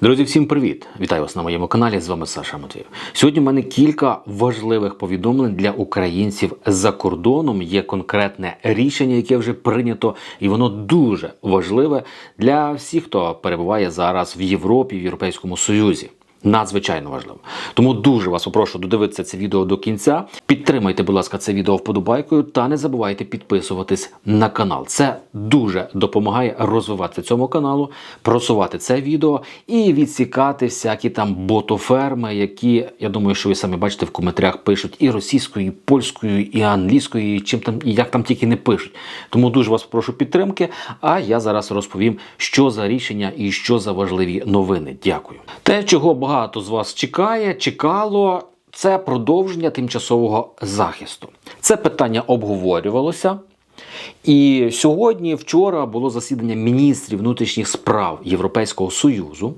Друзі, всім привіт! Вітаю вас на моєму каналі. З вами Саша Матвієв. Сьогодні в мене кілька важливих повідомлень для українців за кордоном. Є конкретне рішення, яке вже прийнято, і воно дуже важливе для всіх, хто перебуває зараз в Європі, в Європейському Союзі. Надзвичайно важливо. Тому дуже вас попрошу додивитися це відео до кінця. Підтримайте, будь ласка, це відео вподобайкою та не забувайте підписуватись на канал. Це дуже допомагає розвивати цьому каналу, просувати це відео і відсікати всякі там ботоферми, які я думаю, що ви самі бачите в коментарях пишуть і російською, і польською, і англійською, і чим там і як там тільки не пишуть. Тому дуже вас прошу підтримки. А я зараз розповім, що за рішення і що за важливі новини. Дякую. Те, чого багато з вас чекає, чекало. Це продовження тимчасового захисту. Це питання обговорювалося. І сьогодні, вчора, було засідання міністрів внутрішніх справ Європейського Союзу.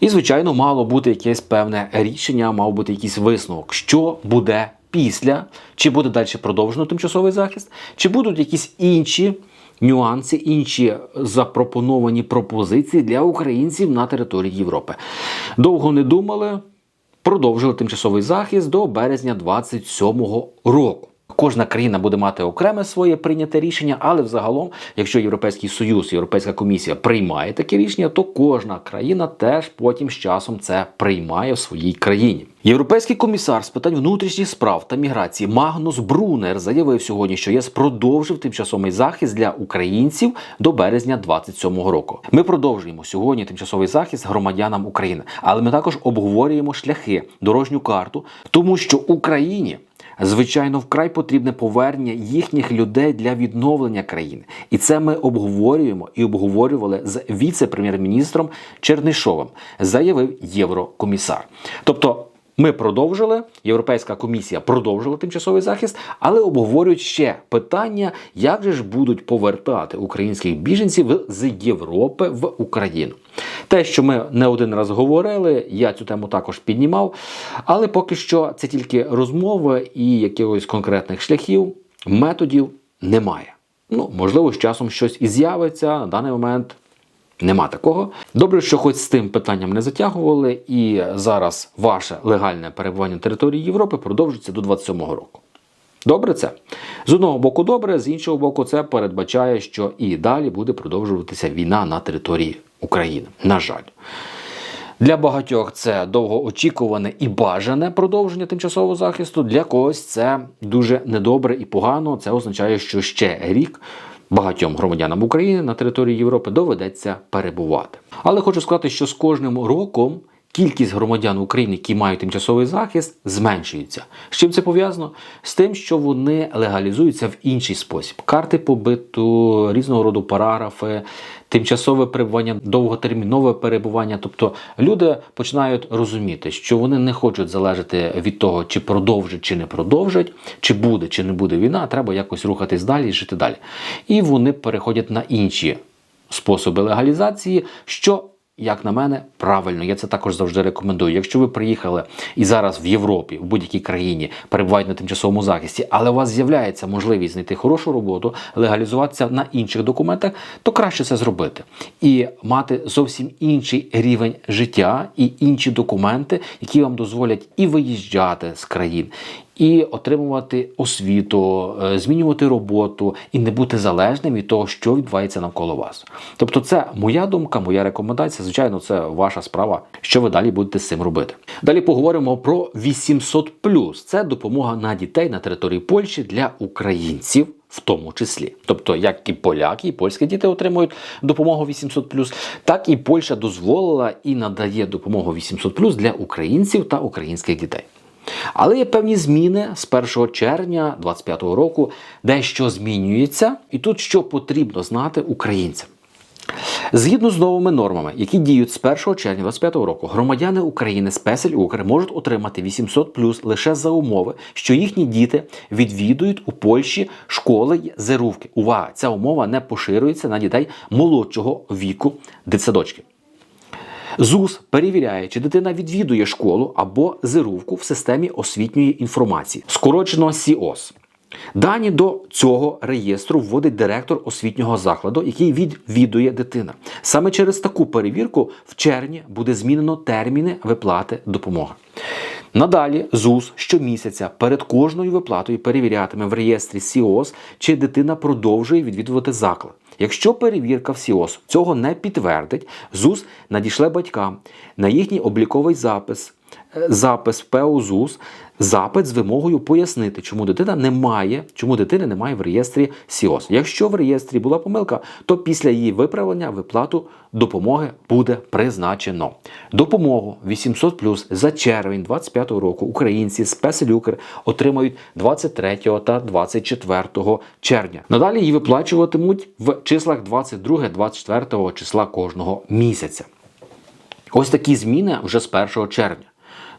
І, звичайно, мало бути якесь певне рішення, мав бути якийсь висновок, що буде після, чи буде далі продовжено тимчасовий захист, чи будуть якісь інші нюанси, інші запропоновані пропозиції для українців на території Європи. Довго не думали, продовжили тимчасовий захист до березня 27-го року. Кожна країна буде мати окреме своє прийняте рішення, але взагалом, якщо Європейський Союз, Європейська комісія приймає таке рішення, то кожна країна теж потім з часом це приймає в своїй країні. Європейський комісар з питань внутрішніх справ та міграції Магнус Брунер заявив сьогодні, що ЄС продовжив тимчасовий захист для українців до березня 27-го року. Ми продовжуємо сьогодні тимчасовий захист громадянам України, але ми також обговорюємо шляхи, дорожню карту, тому що Україні. Звичайно, вкрай потрібне повернення їхніх людей для відновлення країни, і це ми обговорюємо і обговорювали з віце-прем'єр-міністром Чернишовим, заявив єврокомісар. Тобто. Ми продовжили, Європейська комісія продовжила тимчасовий захист, але обговорюють ще питання, як же ж будуть повертати українських біженців з Європи в Україну. Те, що ми не один раз говорили, я цю тему також піднімав, але поки що це тільки розмови і якихось конкретних шляхів, методів немає. Ну, можливо, з часом щось і з'явиться на даний момент. Нема такого. Добре, що хоч з тим питанням не затягували, і зараз ваше легальне перебування на території Європи продовжиться до 27-го року. Добре це? З одного боку, добре, з іншого боку, це передбачає, що і далі буде продовжуватися війна на території України. На жаль. Для багатьох це довгоочікуване і бажане продовження тимчасового захисту. Для когось це дуже недобре і погано. Це означає, що ще рік багатьом громадянам України на території Європи доведеться перебувати. Але хочу сказати, що з кожним роком. Кількість громадян України, які мають тимчасовий захист, зменшується. З чим це пов'язано? З тим, що вони легалізуються в інший спосіб: карти побиту, різного роду параграфи, тимчасове перебування, довготермінове перебування. Тобто люди починають розуміти, що вони не хочуть залежати від того, чи продовжать, чи не продовжать, чи буде, чи не буде війна. Треба якось рухатись далі і жити далі. І вони переходять на інші способи легалізації, що як на мене, правильно, я це також завжди рекомендую. Якщо ви приїхали і зараз в Європі, в будь-якій країні перебуваєте на тимчасовому захисті, але у вас з'являється можливість знайти хорошу роботу, легалізуватися на інших документах, то краще це зробити і мати зовсім інший рівень життя і інші документи, які вам дозволять і виїжджати з країн. І отримувати освіту, е, змінювати роботу і не бути залежним від того, що відбувається навколо вас. Тобто, це моя думка, моя рекомендація. Звичайно, це ваша справа, що ви далі будете з цим робити. Далі поговоримо про 800+. Це допомога на дітей на території Польщі для українців. В тому числі, тобто, як і поляки, і польські діти отримують допомогу 800+, так і Польща дозволила і надає допомогу 800+, для українців та українських дітей. Але є певні зміни з 1 червня 2025 року, дещо змінюється, і тут що потрібно знати українцям. Згідно з новими нормами, які діють з 1 червня 2025 року, громадяни України з Песель Укр можуть отримати 800 плюс лише за умови, що їхні діти відвідують у Польщі школи зерувки. Увага! Ця умова не поширюється на дітей молодшого віку дитсадочки. ЗУС перевіряє, чи дитина відвідує школу або зирувку в системі освітньої інформації, скорочено СІОС. Дані до цього реєстру вводить директор освітнього закладу, який відвідує дитина. Саме через таку перевірку в червні буде змінено терміни виплати допомоги. Надалі ЗУС щомісяця перед кожною виплатою перевірятиме в реєстрі СІОС, чи дитина продовжує відвідувати заклад. Якщо перевірка в СІОС цього не підтвердить, ЗУС надішле батькам на їхній обліковий запис, запис в ПОЗУС, запит з вимогою пояснити, чому дитина не має, чому дитини немає в реєстрі СІОС. Якщо в реєстрі була помилка, то після її виправлення виплату допомоги буде призначено. Допомогу 800 плюс за червень 2025 року українці з Песелюкер отримають 23 та 24 червня. Надалі її виплачуватимуть в числах 22-24 числа кожного місяця. Ось такі зміни вже з 1 червня.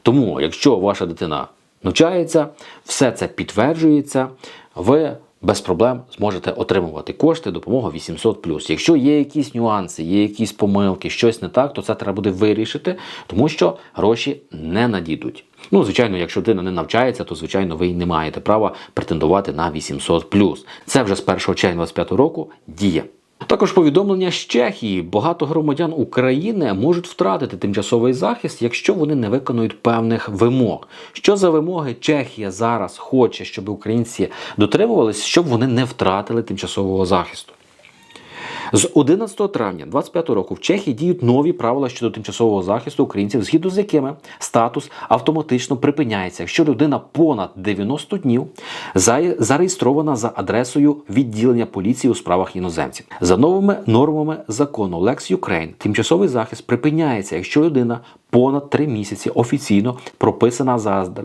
Тому, якщо ваша дитина навчається, все це підтверджується, ви без проблем зможете отримувати кошти, допомогу 800 Якщо є якісь нюанси, є якісь помилки, щось не так, то це треба буде вирішити, тому що гроші не надійдуть. Ну, звичайно, якщо дитина не навчається, то звичайно ви й не маєте права претендувати на 800 Це вже з 1 червня 2025 року діє. Також повідомлення з Чехії. Багато громадян України можуть втратити тимчасовий захист, якщо вони не виконують певних вимог. Що за вимоги Чехія зараз хоче, щоб українці дотримувалися, щоб вони не втратили тимчасового захисту? З 11 травня 2025 року в Чехії діють нові правила щодо тимчасового захисту українців, згідно з якими статус автоматично припиняється, якщо людина понад 90 днів зареєстрована за адресою відділення поліції у справах іноземців. За новими нормами закону Lex Ukraine тимчасовий захист припиняється, якщо людина понад 3 місяці офіційно прописана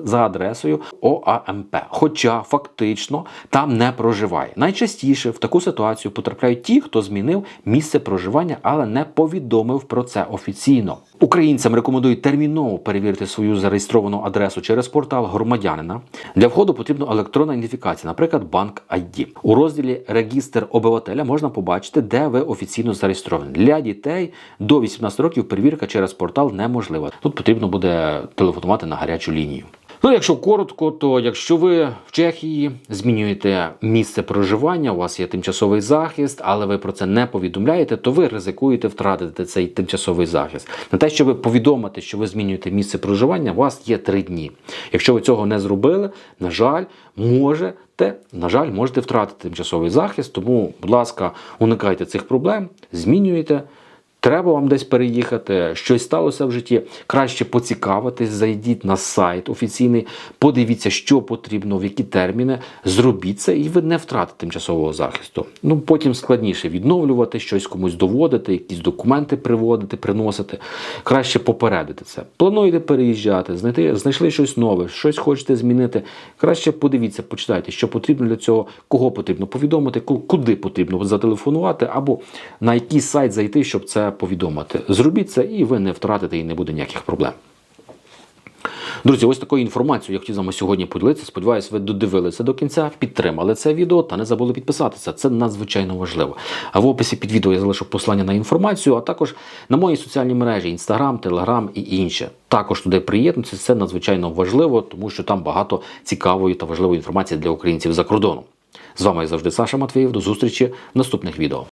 за адресою ОАМП, хоча фактично там не проживає. Найчастіше в таку ситуацію потрапляють ті, хто змінив місце проживання, але не повідомив про це офіційно. Українцям рекомендують терміново перевірити свою зареєстровану адресу через портал громадянина. Для входу потрібна електронна ідентифікація, наприклад, банк ID. У розділі Регістр обивателя можна побачити, де ви офіційно зареєстровані. Для дітей до 18 років перевірка через портал неможлива. Тут потрібно буде телефонувати на гарячу лінію. Ну, якщо коротко, то якщо ви в Чехії змінюєте місце проживання, у вас є тимчасовий захист, але ви про це не повідомляєте, то ви ризикуєте втратити цей тимчасовий захист. На те, щоб повідомити, що ви змінюєте місце проживання, у вас є три дні. Якщо ви цього не зробили, на жаль, можете, на жаль, можете втратити тимчасовий захист. Тому, будь ласка, уникайте цих проблем, змінюйте. Треба вам десь переїхати, щось сталося в житті. Краще поцікавитись, зайдіть на сайт офіційний, подивіться, що потрібно, в які терміни. Зробіть це, і ви не втратите тимчасового захисту. Ну потім складніше відновлювати, щось комусь доводити, якісь документи приводити, приносити. Краще попередити це. Плануєте переїжджати, знайти, знайшли щось нове, щось хочете змінити. Краще подивіться, почитайте, що потрібно для цього, кого потрібно повідомити, куди потрібно зателефонувати, або на який сайт зайти, щоб це повідомити. Зробіть це, і ви не втратите, і не буде ніяких проблем. Друзі, ось такою інформацією я хотів з вами сьогодні поділитися. Сподіваюсь, ви додивилися до кінця, підтримали це відео та не забули підписатися. Це надзвичайно важливо. А в описі під відео я залишу послання на інформацію, а також на мої соціальні мережі: Instagram, Telegram і інше. Також туди приєднуйтесь. Це надзвичайно важливо, тому що там багато цікавої та важливої інформації для українців за кордоном. З вами завжди Саша Матвіїв. До зустрічі в наступних відео.